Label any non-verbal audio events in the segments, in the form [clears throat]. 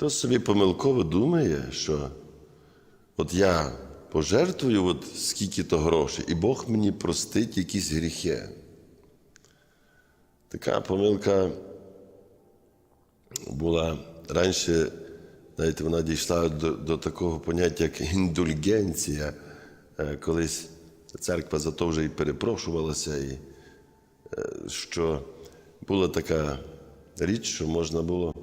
Хто собі помилково думає, що от я пожертвую от скільки-то грошей, і Бог мені простить якісь гріхи. Така помилка була раніше, знаєте, вона дійшла до, до такого поняття, як індульгенція. Е, Колись церква за то вже і перепрошувалася, і е, що була така річ, що можна було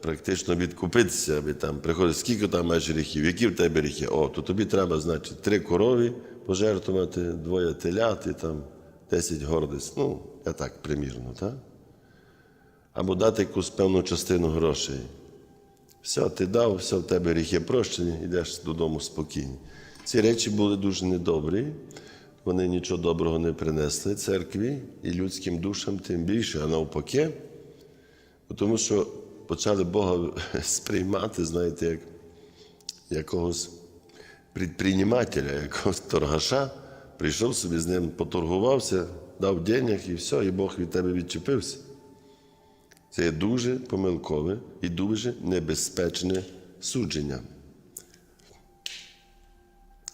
практично відкупитися, аби там приходить, скільки там маєш гріхів, які в тебе гріхи? О, то тобі треба, значить, три корові пожертвувати, двоє телят і там 10 гордиць. Ну, я так примірно, так? Або дати якусь певну частину грошей. Все, ти дав, все в тебе гріхи прощені, йдеш додому спокійно. Ці речі були дуже недобрі, вони нічого доброго не принесли церкві і людським душам тим більше, а навпаки, тому що почали Бога [laughs] сприймати, знаєте, як якогось підприємателя, якогось торгаша, прийшов собі з ним, поторгувався, дав денег і все, і Бог від тебе відчепився. Це є дуже помилкове і дуже небезпечне судження.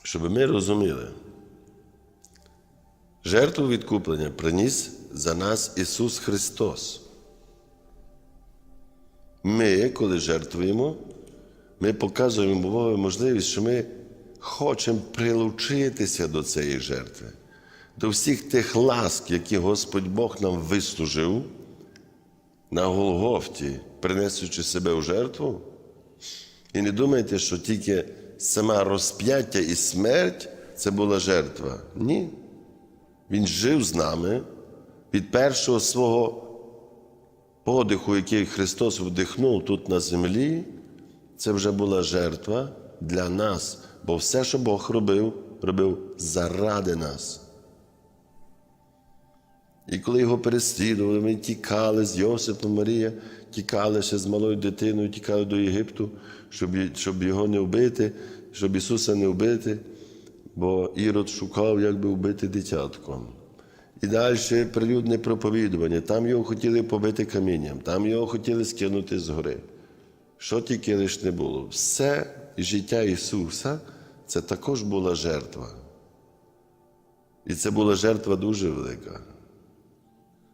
Щоб ми розуміли, жертву відкуплення приніс за нас Ісус Христос. Ми, коли жертвуємо, ми показуємо Богу можливість, що ми хочемо прилучитися до цієї жертви, до всіх тих ласк, які Господь Бог нам вислужив на Голгофті, принесучи себе у жертву. І не думайте, що тільки сама розп'яття і смерть це була жертва. Ні. Він жив з нами від першого свого подиху, який Христос вдихнув тут на землі. Це вже була жертва для нас, бо все, що Бог робив, робив заради нас. І коли його переслідували, ми тікали з Йосипом Марія, тікали ще з малою дитиною, тікали до Єгипту, щоб, щоб його не вбити, щоб Ісуса не вбити, бо Ірод шукав, як би вбити дитятком. І далі прилюдне проповідування. Там його хотіли побити камінням, там його хотіли скинути з гори. Що тільки лиш не було. Все життя Ісуса це також була жертва. І це була жертва дуже велика.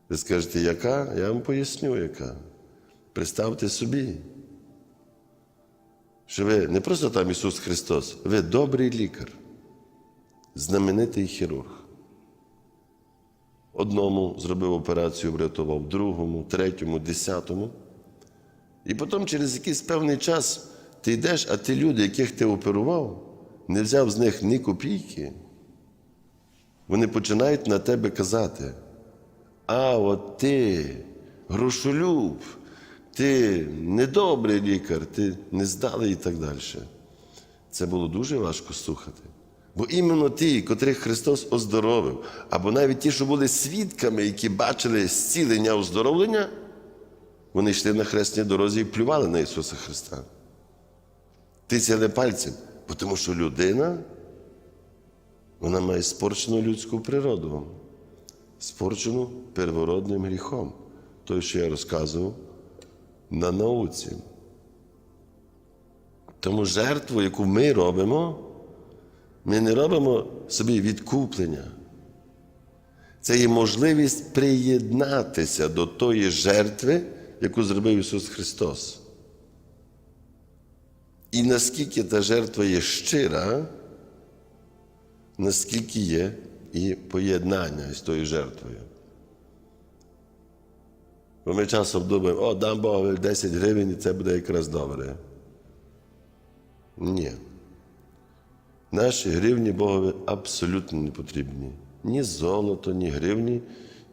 Ви скажете, яка? Я вам поясню, яка. Представте собі, що ви не просто там Ісус Христос, ви добрий лікар, знаменитий хірург. Одному зробив операцію, врятував, другому, третьому, десятому. І потім через якийсь певний час ти йдеш, а ті люди, яких ти оперував, не взяв з них ні копійки. Вони починають на тебе казати. А от ти грошолюб, ти недобрий лікар, ти нездалий і так далі. Це було дуже важко слухати. Бо іменно ті, котрих Христос оздоровив, або навіть ті, що були свідками, які бачили зцілення оздоровлення, вони йшли на хресній дорозі і плювали на Ісуса Христа. Тицяли пальцем, бо тому що людина, вона має спорчену людську природу спорчену первородним гріхом. Той, що я розказував на науці. Тому жертву, яку ми робимо, ми не робимо собі відкуплення. Це є можливість приєднатися до тої жертви, яку зробив Ісус Христос. І наскільки та жертва є щира, наскільки є і поєднання з тою жертвою. Бо ми часом думаємо, о, дам Богові 10 гривень, і це буде якраз добре. Ні. Наші гривні Богові абсолютно не потрібні. Ні золото, ні гривні,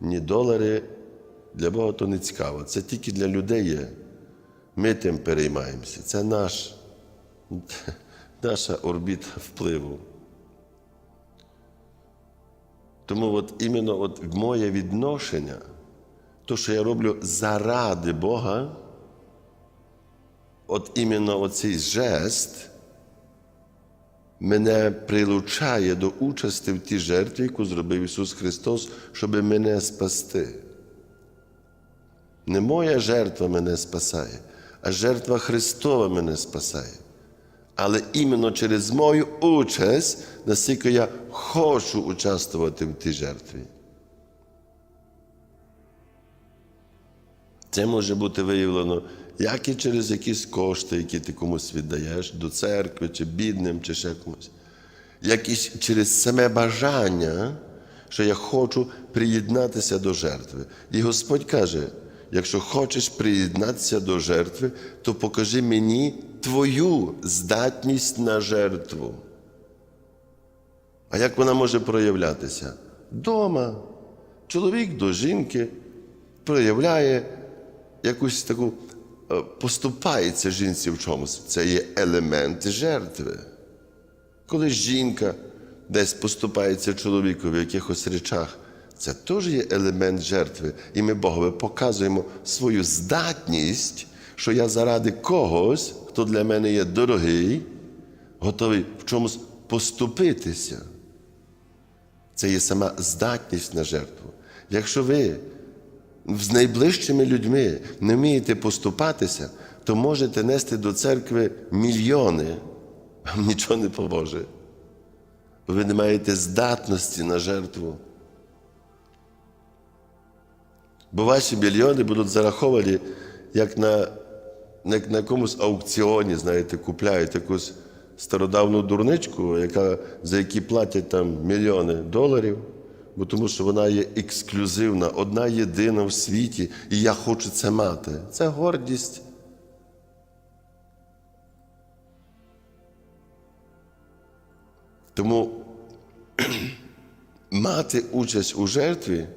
ні долари для Бога то не цікаво. Це тільки для людей є. Ми тим переймаємося. Це наш, [laughs] наша орбіта впливу. Тому от іменно от моє відношення, то, що я роблю заради Бога, от іменно оцей жест мене прилучає до участі в тій жертві, яку зробив Ісус Христос, щоб мене спасти. Не моя жертва мене спасає, а жертва Христова мене спасає. Але іменно через мою участь, наскільки я хочу участвувати в тій жертві. Це може бути виявлено як і через якісь кошти, які ти комусь віддаєш до церкви, чи бідним, чи ще комусь, як і через саме бажання, що я хочу приєднатися до жертви. І Господь каже: якщо хочеш приєднатися до жертви, то покажи мені твою здатність на жертву. А як вона може проявлятися? Дома. Чоловік до жінки проявляє якусь таку, поступається жінці в чомусь. Це є елемент жертви. Коли жінка десь поступається чоловіку в якихось речах, це теж є елемент жертви. І ми Богові показуємо свою здатність, що я заради когось, хто для мене є дорогий, готовий в чомусь поступитися. Це є сама здатність на жертву. Якщо ви з найближчими людьми не вмієте поступатися, то можете нести до церкви мільйони, вам нічого не поможе. Бо ви не маєте здатності на жертву. Бо ваші мільйони будуть зараховані, як на, як на якомусь аукціоні, знаєте, купляють якусь стародавну дурничку, яка, за які платять там мільйони доларів, бо тому що вона є ексклюзивна, одна єдина в світі, і я хочу це мати. Це гордість. Тому [clears throat] мати участь у жертві,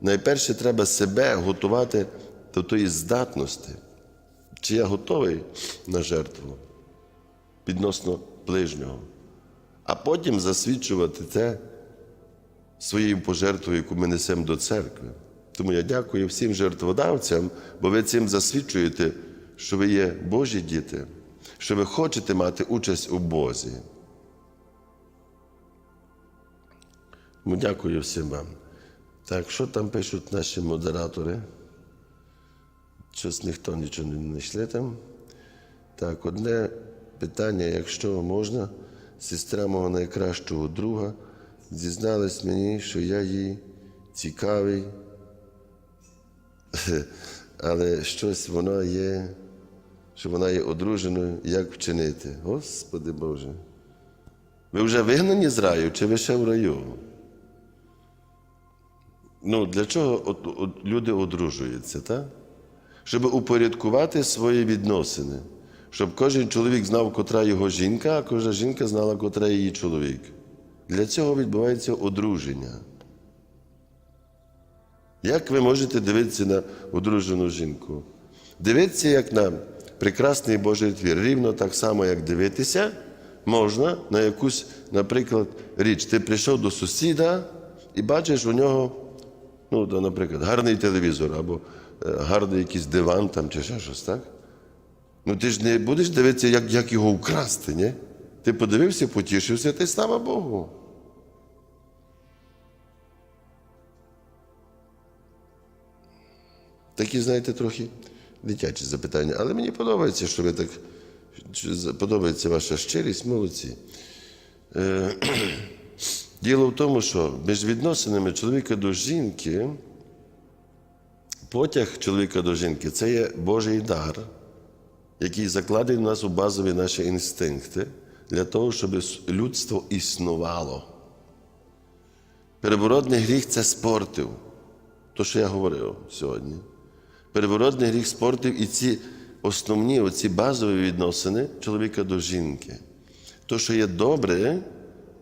найперше треба себе готувати до тої здатності, чи я готовий на жертву відносно ближнього, а потім засвідчувати це своєю пожертвою, яку ми несемо до церкви. Тому я дякую всім жертводавцям, бо ви цим засвідчуєте, що ви є Божі діти, що ви хочете мати участь у Бозі. Тому дякую всім вам. Так, що там пишуть наші модератори? Щось ніхто нічого не знайшли там. Так, одне питання, якщо можна, сестра мого найкращого друга зізналась мені, що я їй цікавий, [laughs] але щось воно є, що вона є одруженою, як вчинити. Господи Боже. Ви вже вигнані з раю, чи ви ще в раю? Ну, для чого от, от люди одружуються, так? Щоб упорядкувати свої відносини. Щоб кожен чоловік знав, котра його жінка, а кожна жінка знала, котра її чоловік. Для цього відбувається одруження. Як ви можете дивитися на одружену жінку? Дивитися, як на прекрасний Божий твір. Рівно так само, як дивитися, можна на якусь, наприклад, річ. Ти прийшов до сусіда і бачиш у нього, ну, наприклад, гарний телевізор або е, гарний якийсь диван там чи ще щось, так? Ну ти ж не будеш дивитися, як, як його вкрасти, ні? Ти подивився, потішився, ти слава Богу. Такі, знаєте, трохи дитячі запитання. Але мені подобається, що ви так подобається ваша щирість, молодці. Е, [clears throat] Діло в тому, що між відносинами чоловіка до жінки, потяг чоловіка до жінки це є Божий дар, який закладений в нас у базові наші інстинкти для того, щоб людство існувало. Переворотний гріх це спортив, то, що я говорив сьогодні. Переворотний гріх спортив і ці основні, оці базові відносини чоловіка до жінки. То, що є добре,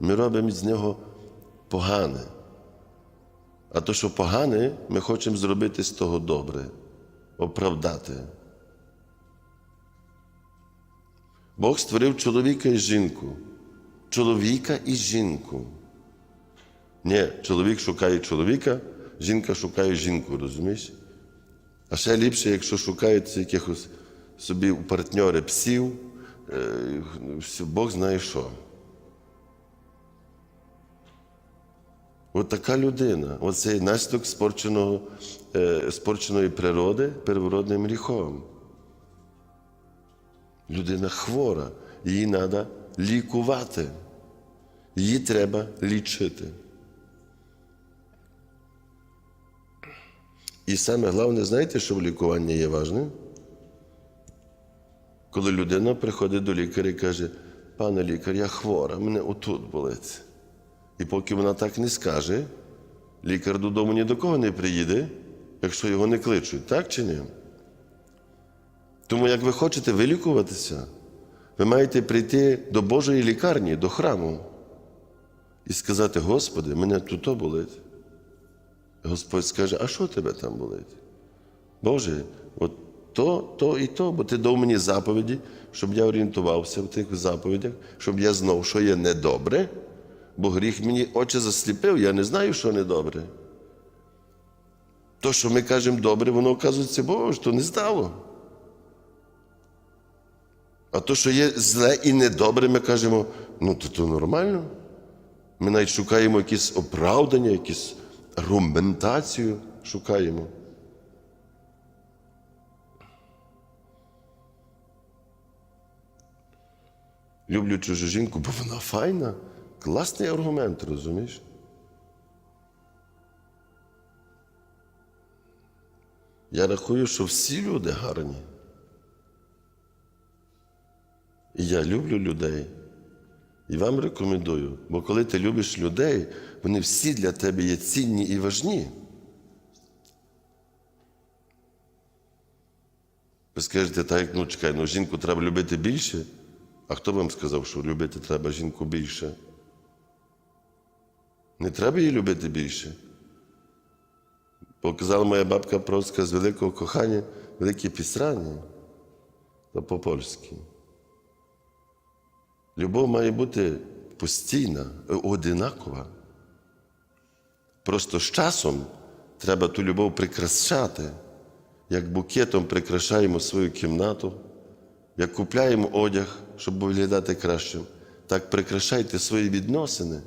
ми робимо з нього погане. А то, що погане, ми хочемо зробити з того добре, оправдати. Бог створив чоловіка і жінку. Чоловіка і жінку. Ні, чоловік шукає чоловіка, жінка шукає жінку, розумієш? А ще ліпше, якщо шукають якихось собі у партньори псів, е, Бог знає що. От така людина, оцей наслідок спорченого, е, спорченої природи первородним гріхом. Людина хвора, її треба лікувати. Її треба лічити. І саме головне, знаєте, що в лікуванні є важливим? Коли людина приходить до лікаря і каже, пане лікар, я хвора, мене отут болить. І поки вона так не скаже, лікар додому ні до кого не приїде, якщо його не кличуть, так чи ні? Тому як ви хочете вилікуватися, ви маєте прийти до Божої лікарні, до храму і сказати, Господи, мене тут болить. Господь скаже, а що тебе там болить? Боже, от то, то і то, бо ти дав мені заповіді, щоб я орієнтувався в тих заповідях, щоб я знав, що є недобре, бо гріх мені очі засліпив, я не знаю, що недобре. То, що ми кажемо добре, воно оказується, Боже, то не здало. А то, що є зле і недобре, ми кажемо, ну то, то нормально. Ми навіть шукаємо якісь оправдання, якісь аргументацію шукаємо. Люблю чужу жінку, бо вона файна. Класний аргумент, розумієш? Я рахую, що всі люди гарні. Я люблю людей. І вам рекомендую, бо коли ти любиш людей, вони всі для тебе є цінні і важні. Ви скажете, так, ну чекай, ну жінку треба любити більше. А хто вам сказав, що любити треба жінку більше? Не треба її любити більше. Показала моя бабка просто з великого кохання, велике пісрання, то по-польськи. Любов має бути постійна, одинакова. Просто з часом треба ту любов прикрашати, як букетом прикрашаємо свою кімнату, як купляємо одяг, щоб виглядати кращим, так прикрашайте свої відносини,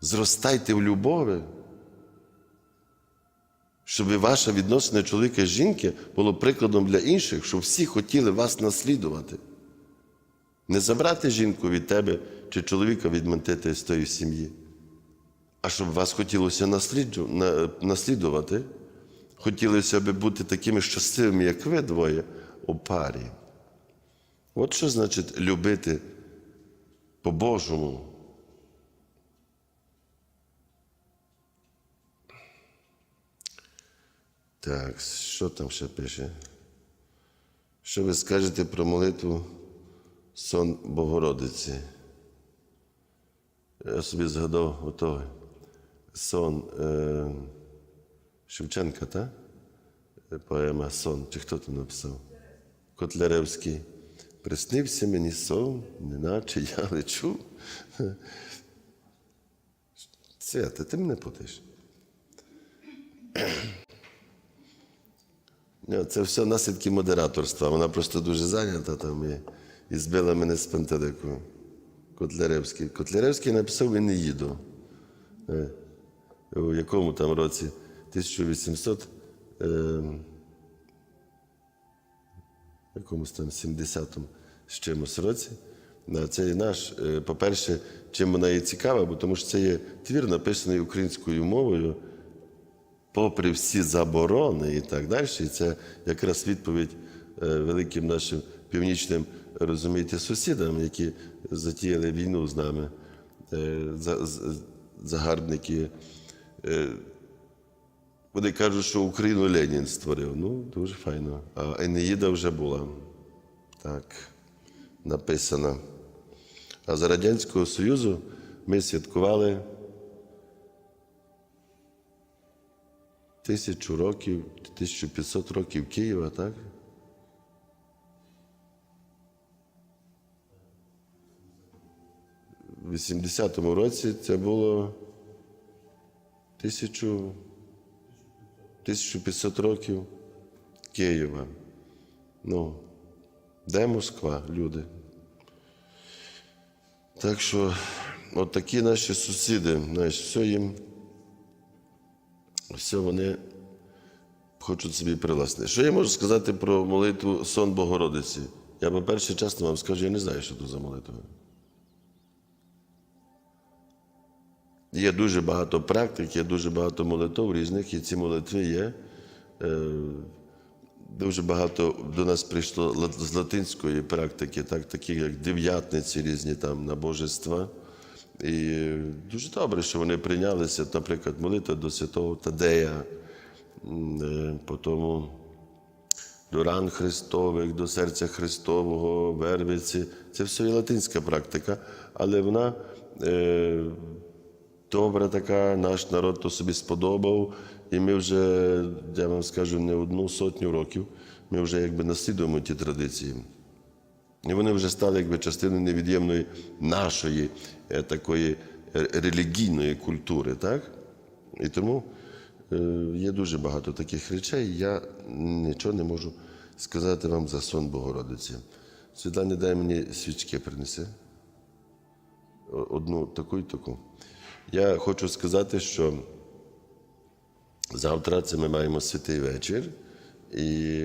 зростайте в любові, щоб ваше відносини чоловіка і жінки було прикладом для інших, щоб всі хотіли вас наслідувати. Не забрати жінку від тебе чи чоловіка відмантити з тої сім'ї, а щоб вас хотілося наслідувати, хотілося б бути такими щасливими, як ви двоє, у парі. От що значить любити по-божому. Так, що там ще пише? Що ви скажете про молитву сон Богородиці? Я собі згадав ото сон е, Шевченка, та? Поема Сон. Чи хто там написав? Котляревський. Приснився мені сон, неначе я лечу. Свята, ти мене путаєш. Це все наслідки модераторства. Вона просто дуже зайнята там і, і збила мене з пантелику. Котляревський. Котляревський написав Енеїду. Е, У якому там році? 1800. Е, якомусь там 70-му з чимось році. Це є наш, е, по-перше, чим вона є цікава, бо тому що це є твір, написаний українською мовою, попри всі заборони і так далі. І це якраз відповідь е, великим нашим північним, розумієте, сусідам, які затіяли війну з нами, е, загарбники. Е, Вони кажуть, що Україну Ленін створив. Ну, дуже файно. А Енеїда вже була. Так, написана. А за Радянського Союзу ми святкували тисячу років, 1500 років Києва, так? У 80-му році це було 1500 років Києва. Ну, де Москва, люди? Так що, от такі наші сусіди, знаєш, все їм, все вони хочуть собі приласти. Що я можу сказати про молитву Сон Богородиці? Я, по-перше, чесно вам скажу, я не знаю, що це за молитва. Є дуже багато практик, є дуже багато молитв різних, і ці молитви є. Е, Дуже багато до нас прийшло з латинської практики, так, такі як дев'ятниці різні там набожества. І дуже добре, що вони прийнялися, наприклад, молитва до святого Тадея, е, потім до ран Христових, до серця Христового, Вервиці. Це все є латинська практика, але вона е, добра така, наш народ то собі сподобав. І ми вже, я вам скажу, не одну сотню років ми вже якби наслідуємо ті традиції. І вони вже стали якби частиною невід'ємної нашої е, такої е, релігійної культури, так? І тому е, є дуже багато таких речей. Я нічого не можу сказати вам за сон Богородиці. Світлана, дай мені свічки принеси. Одну таку і таку. Я хочу сказати, що завтра це ми маємо святий вечір, і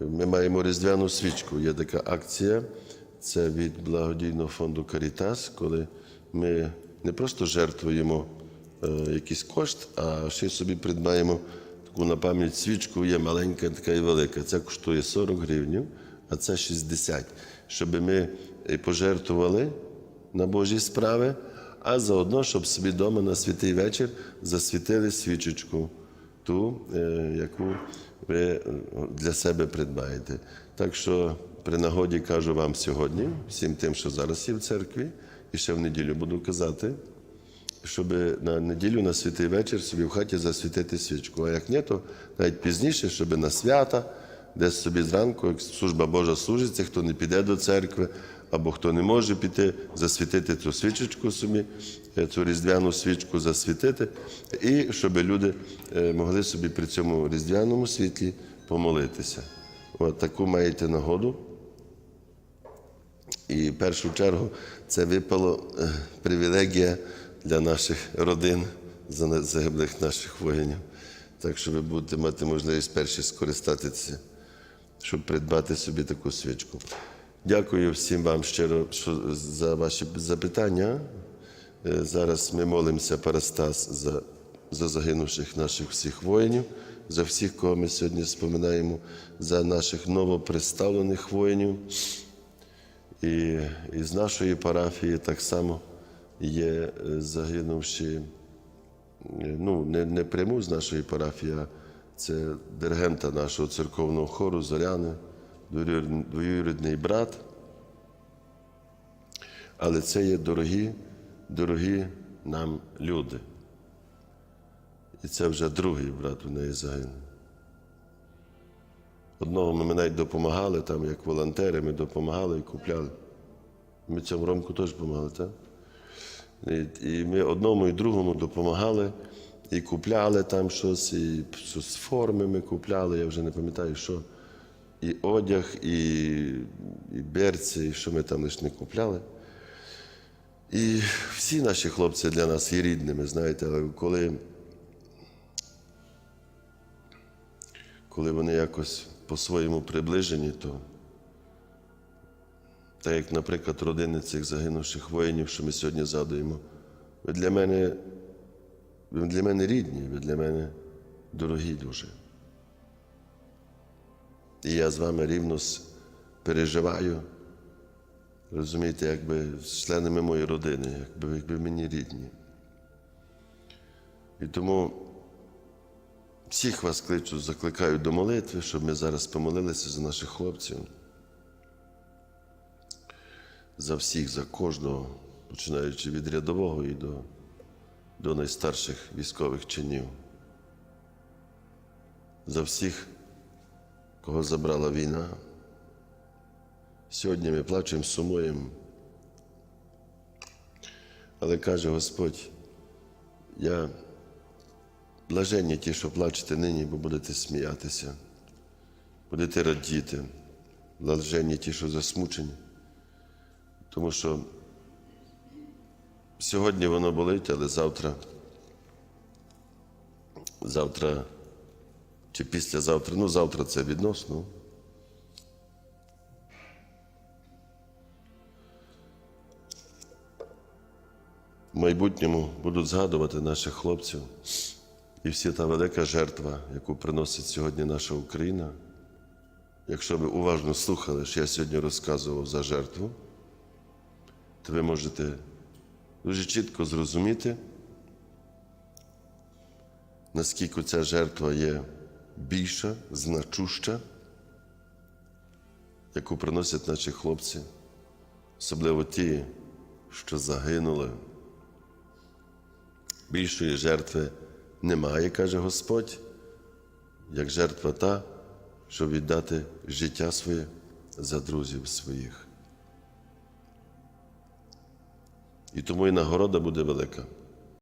ми маємо різдвяну свічку. Є така акція, це від благодійного фонду Карітас, коли ми не просто жертвуємо е, якийсь кошт, а ще собі придбаємо таку на пам'ять свічку, є маленька, така і велика. Це коштує 40 гривень, а це 60. Щоб ми е, пожертвували на Божі справи, а заодно, щоб собі вдома на святий вечір засвітили свічечку, ту, е, яку ви е, для себе придбаєте. Так що при нагоді кажу вам сьогодні, всім тим, що зараз є в церкві, і ще в неділю буду казати, щоб на неділю на святий вечір собі в хаті засвітити свічку. А як ні, то навіть пізніше, щоб на свята, десь собі зранку, як служба Божа служиться, хто не піде до церкви, або хто не може піти, засвітити цю свічечку собі, е, цю різдвяну свічку засвітити, і щоб люди е, могли собі при цьому різдвяному світлі помолитися. От таку маєте нагоду. І в першу чергу це випало е, привілегія для наших родин, за- загиблих наших воїнів. Так що ви будете мати можливість перші скористатися, щоб придбати собі таку свічку. Дякую всім вам щиро за ваші запитання. Е, Зараз ми молимося, Парастас, за, за загинувших наших всіх воїнів, за всіх, кого ми сьогодні споминаємо, за наших новоприставлених воїнів. І із нашої парафії так само є е, загинувші, е, ну, не, не пряму з нашої парафії, а це диригента нашого церковного хору Зоряни, двоюрідний- брат. Але це є дорогі, дорогі нам люди. І це вже другий брат у неї загинув. Одного ми навіть допомагали, там, як волонтери, ми допомагали і купляли. Ми цьому Ромку теж допомагали, так? І ми одному і другому допомагали і купляли там щось, і щось форми ми купляли, я вже не пам'ятаю, що. І одяг, і, і берці, і що ми там лише не купляли. І всі наші хлопці для нас є рідними, знаєте, але коли, коли вони якось по-своєму приближені, то так як, наприклад, родини цих загинувших воїнів, що ми сьогодні згадуємо, для мене, ви для мене рідні, ви для мене дорогі дуже. І я з вами рівно переживаю, розумієте, якби з членами моєї родини, якби, якби мені рідні. І тому всіх вас кличу, закликаю до молитви, щоб ми зараз помолилися за наших хлопців. За всіх, за кожного, починаючи від рядового і до, до найстарших військових чинів. За всіх, кого забрала війна. Сьогодні ми плачемо, сумуємо. Але каже Господь, я блаженні ті, що плачете нині, бо будете сміятися, будете радіти, блаженні ті, що засмучені. Тому що Сьогодні воно болить, але завтра. Завтра чи післязавтра, ну завтра це відносно. В майбутньому будуть згадувати наших хлопців і всі та велика жертва, яку приносить сьогодні наша Україна. Якщо ви уважно слухали, що я сьогодні розказував за жертву, то ви можете дуже чітко зрозуміти, наскільки ця жертва є більша, значуща, яку приносять наші хлопці, особливо ті, що загинули. Більшої жертви немає, каже Господь, як жертва та, щоб віддати життя своє за друзів своїх. І тому і нагорода буде велика.